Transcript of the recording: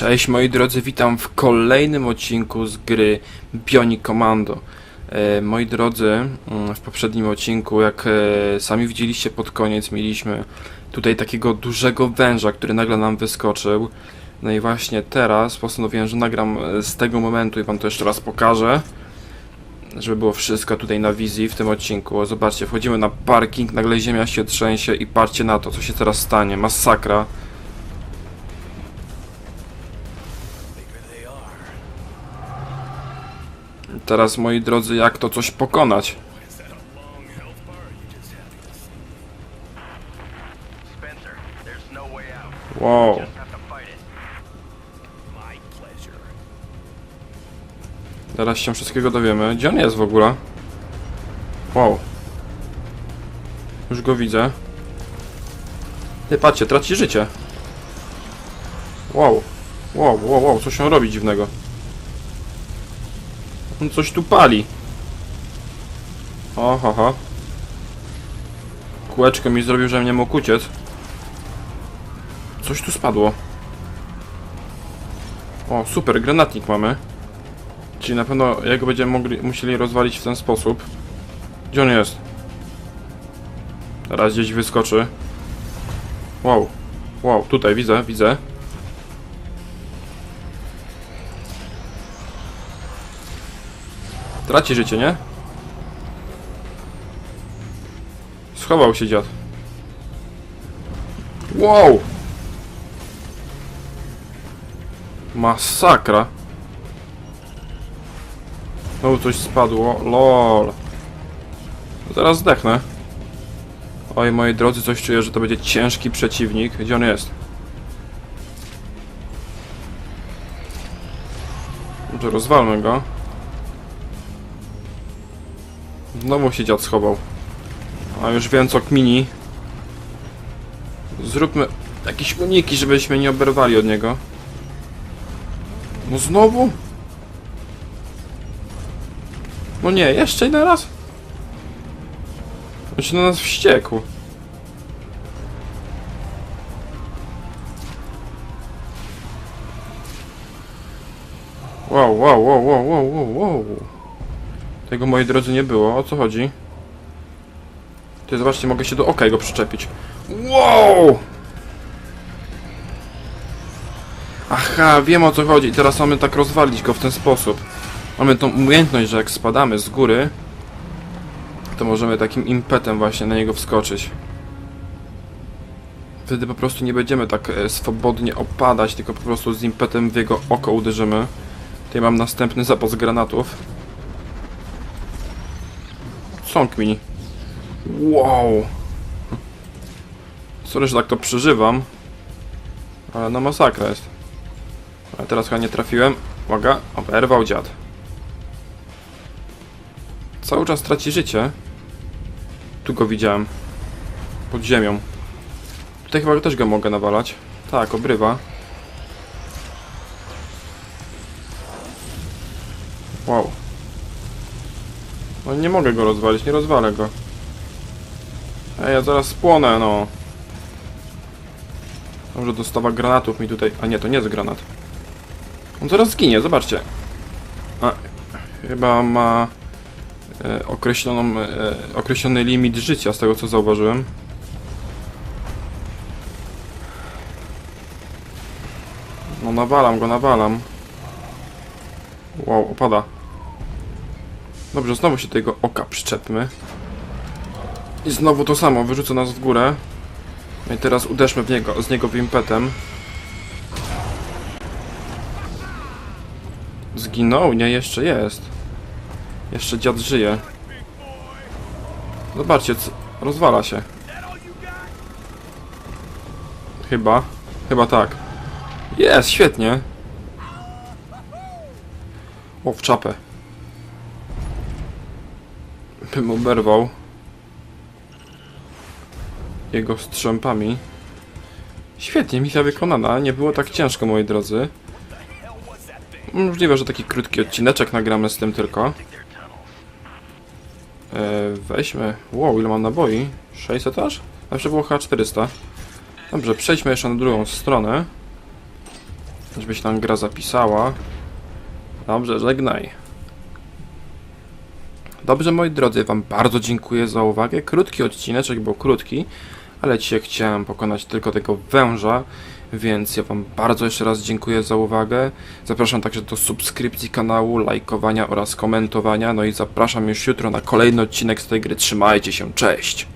Cześć moi drodzy, witam w kolejnym odcinku z gry Bionic Commando. E, moi drodzy, mm, w poprzednim odcinku, jak e, sami widzieliście pod koniec, mieliśmy tutaj takiego dużego węża, który nagle nam wyskoczył. No i właśnie teraz postanowiłem, że nagram e, z tego momentu i wam to jeszcze raz pokażę. Żeby było wszystko tutaj na wizji w tym odcinku. Zobaczcie, wchodzimy na parking, nagle ziemia się trzęsie i patrzcie na to, co się teraz stanie. Masakra. Teraz, moi drodzy, jak to coś pokonać? Wow. Teraz się wszystkiego dowiemy. Gdzie on jest w ogóle? Wow. Już go widzę. Ty, patrzcie, traci życie. Wow. Wow, wow, wow, coś on robi dziwnego. On coś tu pali. Oho, ho. Kółeczko mi zrobił, że nie mógł uciec. Coś tu spadło. O, super, granatnik mamy. Czyli na pewno jego będziemy mogli, musieli rozwalić w ten sposób. Gdzie on jest? Teraz gdzieś wyskoczy. Wow. Wow, tutaj widzę, widzę. Traci życie, nie? Schował się dziad. Wow! Masakra. Znowu coś spadło. LOL. Zaraz zdechnę. Oj, moi drodzy, coś czuję, że to będzie ciężki przeciwnik. Gdzie on jest? Może rozwalmy go. Znowu się dziad schował. A już wiem co kmini. Zróbmy jakieś uniki, żebyśmy nie oberwali od niego. No znowu? No nie, jeszcze jeden raz? On się na nas wściekł. Wow, wow, wow, wow, wow, wow, wow. Tego, moi drodzy, nie było. O co chodzi? Ty, zobaczcie, mogę się do oka jego przyczepić. Wow! Aha, wiem o co chodzi. Teraz mamy tak rozwalić go w ten sposób. Mamy tą umiejętność, że jak spadamy z góry, to możemy takim impetem właśnie na niego wskoczyć. Wtedy po prostu nie będziemy tak e, swobodnie opadać, tylko po prostu z impetem w jego oko uderzymy. Tutaj mam następny zapas granatów. Są kmini. Wow! Sorry, że tak to przeżywam. Ale no masakra jest. Ale teraz chyba nie trafiłem. Uwaga, oberwał dziad. Cały czas traci życie. Tu go widziałem. Pod ziemią. Tutaj chyba też go mogę nawalać. Tak, obrywa. Wow. No nie mogę go rozwalić, nie rozwalę go. Ej, ja zaraz spłonę, no. Może dostawa granatów mi tutaj... A nie, to nie jest granat. On zaraz zginie, zobaczcie. A, chyba ma e, określoną, e, określony limit życia, z tego co zauważyłem. No nawalam go, nawalam. Wow, opada. Dobrze, znowu się tego oka przyczepmy. I znowu to samo, wyrzucę nas w górę. No i teraz uderzmy w niego, z niego impetem. Zginął? Nie, jeszcze jest. Jeszcze dziad żyje. Zobaczcie, rozwala się. Chyba. Chyba tak. Jest, świetnie. O, w czapę. Bym oberwał. Jego strzępami. Świetnie, misja wykonana. Nie było tak ciężko, moi drodzy. Możliwe, że taki krótki odcineczek nagramy z tym tylko. E, weźmy. Wow, ile mam naboi? 600 aż? Zawsze było chyba 400. Dobrze, przejdźmy jeszcze na drugą stronę. Żeby się tam gra zapisała. Dobrze, żegnaj. Dobrze, moi drodzy, Wam bardzo dziękuję za uwagę. Krótki odcineczek, był krótki, ale dzisiaj chciałem pokonać tylko tego węża, więc ja Wam bardzo jeszcze raz dziękuję za uwagę. Zapraszam także do subskrypcji kanału, lajkowania oraz komentowania. No i zapraszam już jutro na kolejny odcinek z tej gry. Trzymajcie się, cześć!